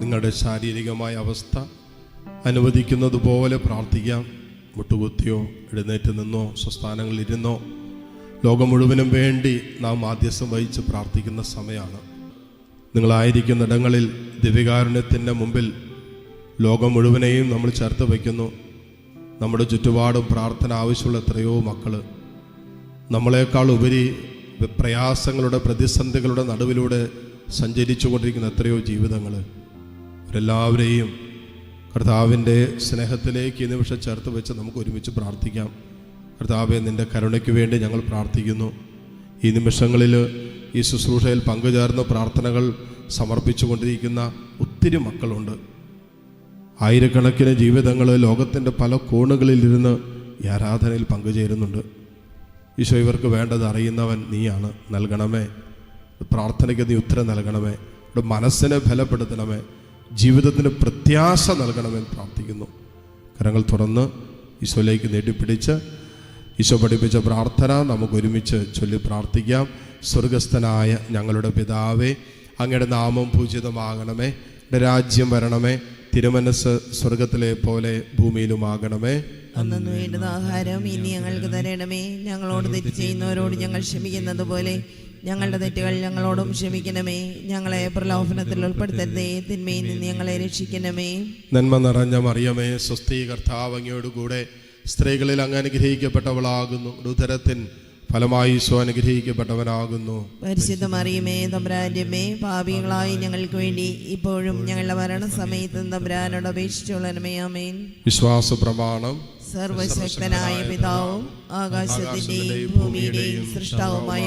നിങ്ങളുടെ ശാരീരികമായ അവസ്ഥ അനുവദിക്കുന്നത് പോലെ പ്രാർത്ഥിക്കാം. മുട്ടുകുത്തിയോ എഴുന്നേറ്റ് നിന്നോ സ്വസ്ഥാനങ്ങളിരുന്നോ ലോകം മുഴുവനും വേണ്ടി നാം ആദ്യസം വഹിച്ച് പ്രാർത്ഥിക്കുന്ന സമയമാണ്. നിങ്ങളായിരിക്കുന്ന ഇടങ്ങളിൽ ദിവ്യകാരുണ്യത്തിന്റെ മുമ്പിൽ ലോകം മുഴുവനെയും നമ്മൾ ചേർത്ത് വയ്ക്കുന്നു. നമ്മുടെ ചുറ്റുപാടും പ്രാർത്ഥന ആവശ്യമുള്ള എത്രയോ മക്കൾ നമ്മളെക്കാൾ ഉപരി പ്രയാസങ്ങളുടെ പ്രതിസന്ധികളുടെ നടുവിലൂടെ സഞ്ചരിച്ചു കൊണ്ടിരിക്കുന്ന എത്രയോ ജീവിതങ്ങൾ അവരെല്ലാവരെയും കർത്താവിന്റെ സ്നേഹത്തിലേക്ക് ഈ നിമിഷം ചേർത്ത് വെച്ച് നമുക്ക് ഒരുമിച്ച് പ്രാർത്ഥിക്കാം. കർത്താവെ നിന്റെ കരുണയ്ക്ക് വേണ്ടി ഞങ്ങൾ പ്രാർത്ഥിക്കുന്നു. ഈ നിമിഷങ്ങളിൽ ഈ ശുശ്രൂഷയിൽ പങ്കുചേർന്ന് പ്രാർത്ഥനകൾ സമർപ്പിച്ചുകൊണ്ടിരിക്കുന്ന ഒത്തിരി മക്കളുണ്ട്. ആയിരക്കണക്കിന് ജീവിതങ്ങൾ ലോകത്തിന്റെ പല കോണുകളിലിരുന്ന് ഈ ആരാധനയിൽ പങ്കുചേരുന്നുണ്ട്. ഈശോ ഇവർക്ക് വേണ്ടത് അറിയുന്നവൻ നീയാണ്. നൽകണമേ. പ്രാർത്ഥനയ്ക്ക് നീ ഉത്തരം നൽകണമേ. മനസ്സിനെ ബലപ്പെടുത്തണമേ. ജീവിതത്തിന് പ്രത്യാശ നൽകണമെന്ന് പ്രാർത്ഥിക്കുന്നു. കരങ്ങൾ തുറന്ന് ഈശോയിലേക്ക് നേടിപ്പിടിച്ച് ഈശോ പഠിപ്പിച്ച പ്രാർത്ഥന നമുക്ക് ഒരുമിച്ച് ചൊല്ലി പ്രാർത്ഥിക്കാം. സ്വർഗസ്ഥനായ ഞങ്ങളുടെ പിതാവേ അങ്ങയുടെ നാമം പൂജിതമാകണമേ. രാജ്യം വരണമേ. തിരുമനസ് സ്വർഗത്തിലെ പോലെ ഭൂമിയിലുമാകണമേ. ആഹാരം ഇനി ഞങ്ങൾക്ക് തരണമേ. ഞങ്ങളോട് തെറ്റ് ചെയ്യുന്നവരോട് ഞങ്ങൾ ക്ഷമിക്കുന്നത് പോലെ ഞങ്ങളുടെ തെറ്റുകൾ ഞങ്ങളോടും ക്ഷമിക്കണമേ. ഞങ്ങളെ പ്രലോഭനത്തിൽ ഉൾപ്പെടുത്തരുതേ. തിന്മയിൽ നിന്ന് ഞങ്ങളെ രക്ഷിക്കണമേ. നന്മ നിറഞ്ഞ മറിയമേ സ്വസ്തി കർത്താവങ്ങയോടുകൂടെ സ്ത്രീകളിൽ അങ്ങ് അനുഗ്രഹിക്കപ്പെട്ടവളാകുന്നു. ഉദരത്തിൻ ഫലമായി ഈശോ അനുഗ്രഹിക്കപ്പെട്ടവനാകുന്നു. പരിശുദ്ധ മറിയമേ തമ്പുരാന്റെമേ പാപികളായി ഞങ്ങൾക്ക് വേണ്ടി ഇപ്പോഴും ഞങ്ങളുടെ മരണസമയത്ത് സമയത്ത് അപേക്ഷിച്ചുള്ളനമേ വിശ്വാസ പ്രമാണം സർവശക്തനായ പിതാവും ആകാശത്തിന്റെയും ഭൂമിയുടെയും സൃഷ്ടാവുമായ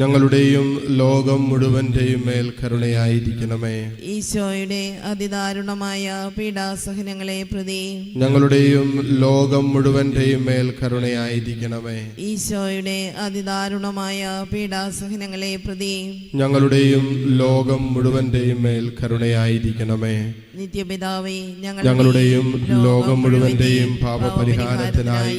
ഞങ്ങളുടെയും ലോകം മുഴുവന്റെയും മേൽ കരുണയായിരിക്കണമേ. ഈശോയുടെ അതിദാരുണമായ പീഡാസഹനങ്ങളെ പ്രതി ഞങ്ങളുടെയും ലോകം മുഴുവന്റെയും മേൽ കരുണയായിരിക്കണമേ. ഈശോയുടെ അതിദാരുണമായ പീഡാസഹനങ്ങളെ പ്രതി ഞങ്ങളുടെയും ലോകം മുഴുവന്റെയും മേൽ കരുണയായിരിക്കണമേ. നിത്യപിതാവേ ഞങ്ങളുടെയും ലോകം മുഴുവന്റെയും പാപപരിഹാരത്തിനായി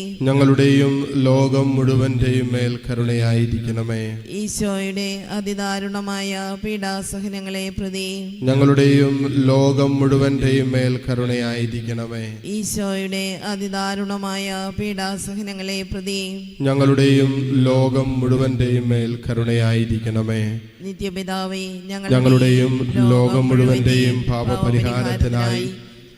ഞങ്ങളുടെയും ലോകം മുഴുവന്റെയും മേൽ കരുണയായിരിക്കണമേ. ഈശോയുടെ അതിദാരുണമായ പീഡാസഹനങ്ങളെ പ്രതി ഞങ്ങളുടെയും ലോകം മുഴുവന്റെയും മേൽ കരുണയായിരിക്കണമേ. ഈശോയുടെ അതിദാരുണമായ പീഡാസഹനങ്ങളെ പ്രതി ഞങ്ങളുടെയും ലോകം മുഴുവന്റെയും മേൽ കരുണയായിരിക്കണമേ. നിത്യപിതാവേ ഞങ്ങളുടെയും ലോകം മുഴുവന്റെയും പാപപരിഹാരത്തിനായി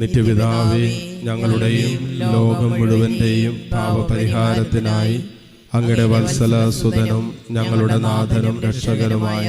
നിത്യപിതാവേ ഞങ്ങളുടെയും ലോകം മുഴുവന്റെയും പാപപരിഹാരത്തിനായി അങ്ങയുടെ വത്സല സുതനും ഞങ്ങളുടെ നാഥനും രക്ഷകരുമായ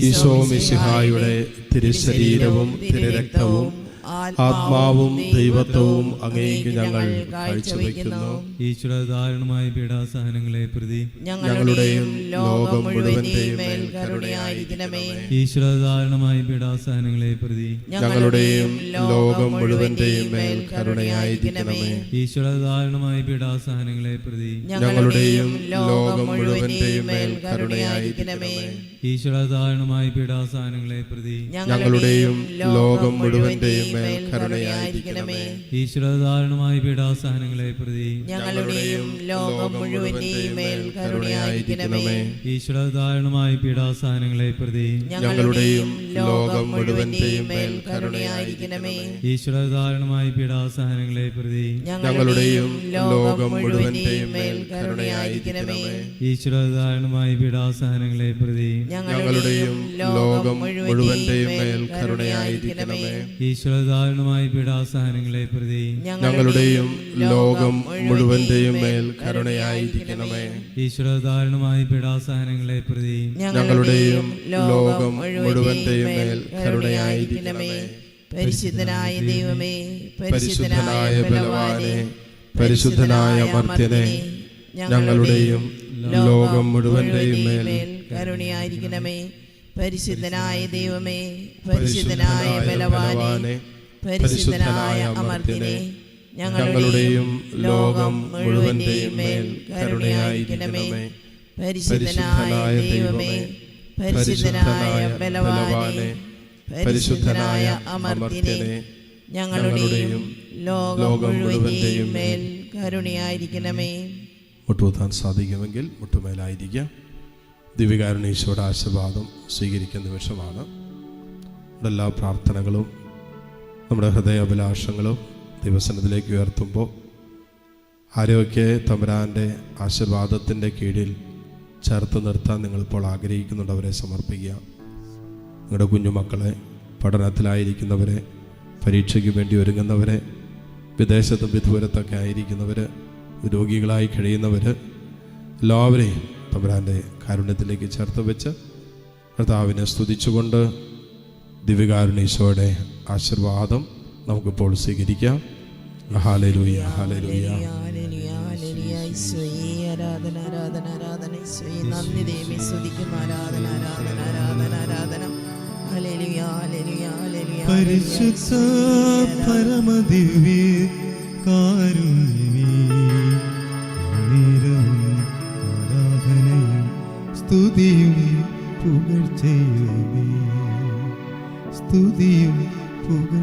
ഈശോ മിശിഹായുടെ തിരുശരീരവും തിരുരക്തവും ആത്മാവും ദൈവത്വവും അങ്ങേക്ക് ഞങ്ങൾ കാഴ്ചവെക്കുന്നു. ഈശ്വര ദാരുണമായ പീഡാസഹനങ്ങളെ പ്രതി ഞങ്ങളുടെയും ലോകം മുഴുവന്റെയും കരുണയായിരിക്കണമേ. ഈശ്വര ദാരുണമായ പീഡാസഹനങ്ങളെ പ്രതി ഞങ്ങളുടെയും ലോകം മുഴുവന്റെയും മേൽ കരുണയായിരിക്കണമേ. ഈശ്വര ദാരുണമായ പീഡാസഹനങ്ങളെ പ്രതി ഞങ്ങളുടെയും ലോകം മുഴുവന്റെയും മേൽ കരുണയായിരിക്കണമേ. ഈശ്വര ദാരുണമായ പ്രതി ഞങ്ങളുടെയും ലോകം മുഴുവന്റെയും മേൽ കരുണയായിരിക്കണമേ. ഈശ്വര ദാരുണമായ പ്രതി ഞങ്ങളുടെയും ലോകം മുഴുവന്റെയും മേൽ കരുണയായിരിക്കണമേ. ഈശ്വര ദാരുണമായ പ്രതി ഞങ്ങളുടെയും ലോകം മുഴുവന്റെയും മേൽ കരുണയായിരിക്കണമേ. ഈശ്വര ദാരുണമായ പ്രതി ഞങ്ങളുടെയും ലോകം മുഴുവന്റെയും മേൽ കരുണയായിരിക്കണമേ. ഈശ്വര ദാരുണമായ പ്രതി ഞങ്ങളുടെയും ലോകം മുഴുവന്റെയും മേൽ കരുണയായിരിക്കണമേ. ഈശ്വര പീഠാസഹനങ്ങളെ പീഡാസഹനങ്ങളെ പ്രതി ഞങ്ങളുടെയും ലോകം മുഴുവന്റെയും മേൽ കരുണയായിരിക്കണമേ. ഈശ്വര പീഠാസഹനങ്ങളെ പീഡാസഹനങ്ങളെ പ്രതി ഞങ്ങളുടെയും ലോകം മുഴുവന്റെയും മേൽ കരുണയായിരിക്കണമേ. പരിശുദ്ധനായ ദൈവമേ പരിശുദ്ധനായ ബലവാനെ പരിശുദ്ധനായ മർത്യനെ ഞങ്ങളുടെയും ലോകം മുഴുവന്റെയും മേൽ കരുണയായിരിക്കണമേ. പരിശുദ്ധനായ ദൈവമേ പരിശുദ്ധനായ ബലവാനെ പരിശുദ്ധനായ അമർത്തിനെ ഞങ്ങളുടെയും ലോകം മുഴുവന്റെയും മേൽ കരുണയായിരിക്കണമേ. പരിശുദ്ധനായ ദൈവമേ പരിശുദ്ധനായ ബലവാനെ പരിശുദ്ധനായ അമർത്തിനെ ഞങ്ങളുടെയും ലോകം മുഴുവന്റെയും മേൽ കരുണയായിരിക്കണമേ. മുട്ടുകുത്താൻ സാധിക്കുമെങ്കിൽ മുട്ടുമേലായിരിക്കാം. ദിവികാരുണീശോയുടെ ആശീർവാദം സ്വീകരിക്കുന്ന നിമിഷമാണ്. നമ്മുടെ എല്ലാ പ്രാർത്ഥനകളും നമ്മുടെ ഹൃദയാഭിലാഷങ്ങളും ദിവസനത്തിലേക്ക് ഉയർത്തുമ്പോൾ ആരോഗ്യ തമ്പുരാന്റെ ആശീർവാദത്തിന്റെ കീഴിൽ ചേർത്ത് നിർത്താൻ നിങ്ങളിപ്പോൾ ആഗ്രഹിക്കുന്നുണ്ടവരെ സമർപ്പിക്കുക. നിങ്ങളുടെ കുഞ്ഞുമക്കളെ പഠനത്തിലായിരിക്കുന്നവരെ പരീക്ഷയ്ക്ക് വേണ്ടി ഒരുങ്ങുന്നവരെ വിദേശത്തും വിദൂരത്തൊക്കെ ആയിരിക്കുന്നവർ രോഗികളായി കഴിയുന്നവർ എല്ലാവരെയും തമ്പുരാന്റെ കാരുണ്യത്തിലേക്ക് ചേർത്ത് വെച്ച് കർത്താവിനെ സ്തുതിച്ചുകൊണ്ട് ദിവ്യകാരുണീശോയുടെ ആശീർവാദം നമുക്കിപ്പോൾ സ്വീകരിക്കാം. ഹാലലൂയ ഹാലലൂയ ഹല്ലേലൂയ, ഹല്ലേലൂയ, ഈശോയെ, ആരാധന ആരാധന ആരാധന ഈശോയെ, നന്ദി ദേവി സ്തുതിക്കും ആരാധന ആരാധന ആരാധന ആരാധന ഹല്ലേലൂയ, ഹല്ലേലൂയ, ഹല്ലേലൂയ, പരിശുദ്ധ പരമദിവ്യ Ooh.